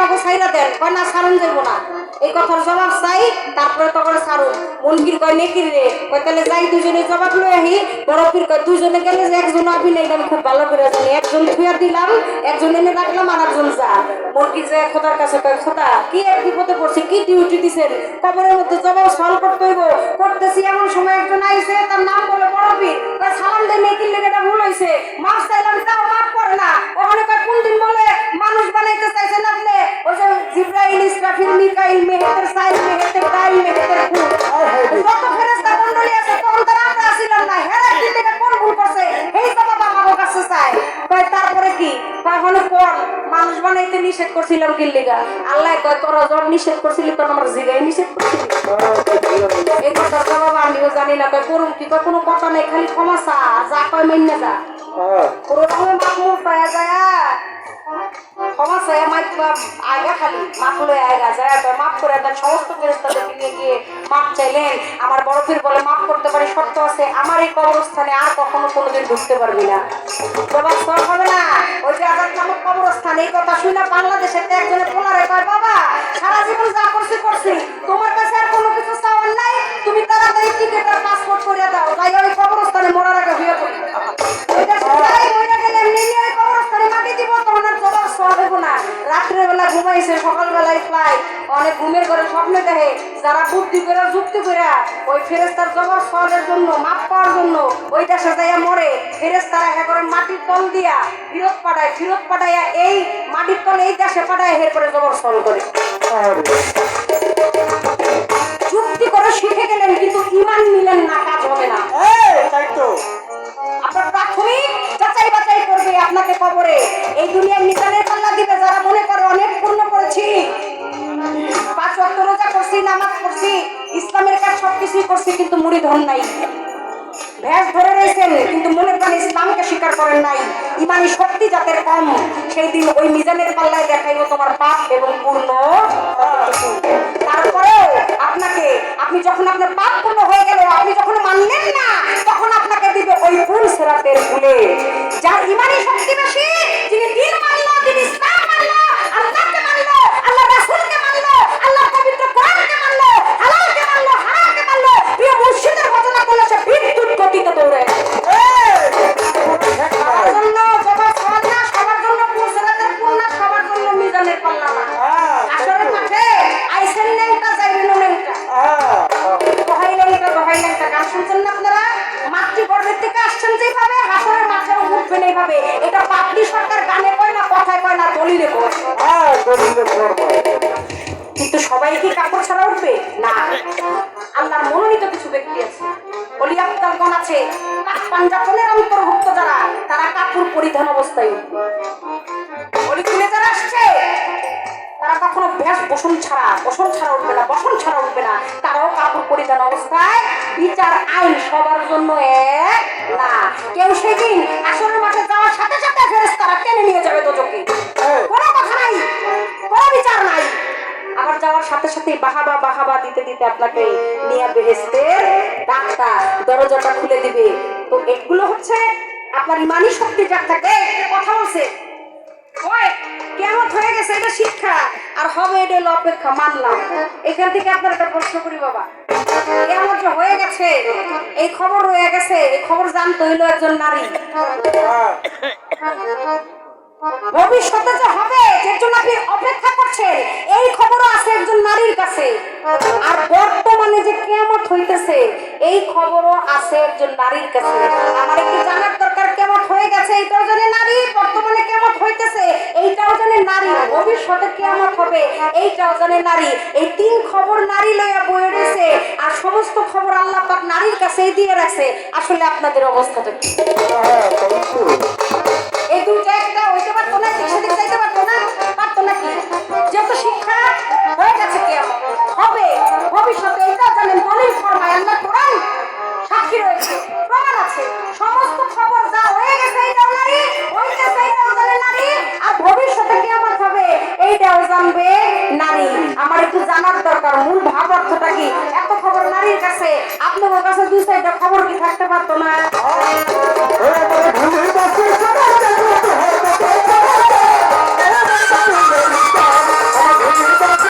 আমাকে সাইরা দেন, কয়, না সারুন যাইব না। এই কথার জবাব চাই, তারপরে তখন সারুন মনকির কয় নেকির রে? কয়, তাহলে যাই, দুজনে জবাব লই আহি। বরফির কয়, দুজনে গেলে যে একজন আবি নাই, আমি খুব ভালো করে জানি। একজন থুয়া দিলাম, একজন এনে রাখলাম, আর একজন যা। মনকির যে খোদার কাছে কয়, খোদা, কি এক বিপদে পড়ছে, কি ডিউটি দিছেন? কবরের মধ্যে জবাব সলভ করতে হইব। করতেছি, এমন সময় একজন আইছে, তার নাম বলে বরফির কয় করছিলাম কি লিগা? আল্লাহ কয় তোরা জ্বর নিষেধ করছিলি তোর আমার জিগাই নিষেধ করছিলি। এই কথার জবাব আমিও জানি না। কয় করুন কি? কয় কোনো কথা নেই খালি ক্ষমা চা যা কয় মেনে যা। পুরো রকমের মাকমুর পাওয়া যায় ক্ষমা চাই মাইক আগা খালি মাপ লয়ে আগা যায়। তো মাপ করে দেন সমস্ত ফেরেস্তাদেরকে নিয়ে গিয়ে মাপ চাইলেন। আমার বড় বলে মাপ করতে সত্য আছে, আমার এই কবরস্থানে আর কখনো কোনোদিন ঢুকতে পারবি না। বাবা সব হবে না? ওই যে আজাদ নামক কবরস্থান, এই কথা শুনে বাংলাদেশের একজনের একজনে পোলারে কয়, বাবা, সারা জীবন যা করছি করছি। দিব তখন আর সকালবেলায় ফ্লাই অনেক ঘুমের ঘরে স্বপ্ন দেখে, যারা বুদ্ধি করে যুক্তি করে ওই ফেরেস্তার জবাব সলের জন্য, মাপ পাওয়ার জন্য ওই দেশে যাইয়া মরে ফেরেস্তারা হ্যাঁ করে মাটির তল দিয়া ফিরত পাঠায়, ফিরত পাঠাইয়া এই মাটির তল এই দেশে পাঠায় হের করে জবর সল করে সবকিছুই করছি কিন্তু মুড়ি ধন নাই। ভ্যাস ধরে রয়েছেন, কিন্তু মনে প্রাণ ইসলামকে স্বীকার করেন নাই। ইমানি শক্তি যাদের কম, সেই দিন ওই মিজানের পাল্লায় দেখাইব তোমার পাপ এবং পূর্ণ তারপরেও আপনাকে, আপনি যখন আপনার পাপ পূর্ণ হয়ে গেল, আপনি যখন মানলেন না, তখন আপনাকে দিবে ওই ফুল সেরাতের ফুলে। যার ইমানি শক্তি বেশি আসছেন যেভাবে হাসরের মাঠেও উঠবেন এইভাবে এটা পাবলি সরকার গানে কয় না কথায় কয় না দলিলে কয়। হ্যাঁ কিন্তু সবাই কি কাপড় ছাড়া উঠবে? না। আল্লাহর মনোনীত কিছু ব্যক্তি আছে। অলি আফতালগণ আছে। পাঞ্জাবনের অন্তর্ভুক্ত যারা তারা কাপড় পরিধান অবস্থায় উঠবে। বসন ছাড়া বসন ছাড়া উঠবে না বসন ছাড়া উঠবে না। তারাও কাপড় পরিধান অবস্থায় বিচার আইন সবার জন্য এক না। কেউ সেদিন আসরের মাঠে যাওয়ার সাথে সাথে ফেরেস তারা টেনে নিয়ে যাবে তোজকে কোনো কথা নাই কোনো বিচার নাই। আবার যাওয়ার সাথে সাথে বাহাবা বাহাবা দিতে দিতে আপনাকে নিয়ে বেহেস্তের ডাক্তার দরজাটা খুলে দিবে। তো এগুলো হচ্ছে আপনার ইমানি শক্তি যার থাকে কথা বলছে। কেমন হয়ে গেছে? এটা শিক্ষা। আর হবে এটা হলো অপেক্ষা, মানলাম। এখান থেকে আপনার একটা প্রশ্ন করি বাবা। কেমন হয়ে গেছে, এই খবর রয়ে গেছে, এই খবর জানতে হইল একজন নারী। ভবিষ্যতে যে হবে যে জন্য আপনি অপেক্ষা করছেন, এই খবরও আছে একজন নারীর কাছে। আর বর্তমানে যে কেমন হইতেছে, এই খবরও আছে একজন নারীর কাছে। আমার একটু জানার দরকার কেমন হয়ে গেছে এইটাও জানে নারী, বর্তমানে কেমন জানে নারী ভবিষ্যতে কেমন হবে। এইটাও জানে নারী এই তিন খবর নারী লইয়া বয়ে রয়েছে। আর সমস্ত খবর আল্লাহ পাক নারীর কাছেই দিয়ে রাখছে। আসলে আপনাদের অবস্থাটা কি? হ্যাঁ এই দুইটা একটা হইতে পারতো না দিক একটু জানার দরকার। মূল ভাব অর্থটা কি? এত খবর নারীর কাছে। আপনার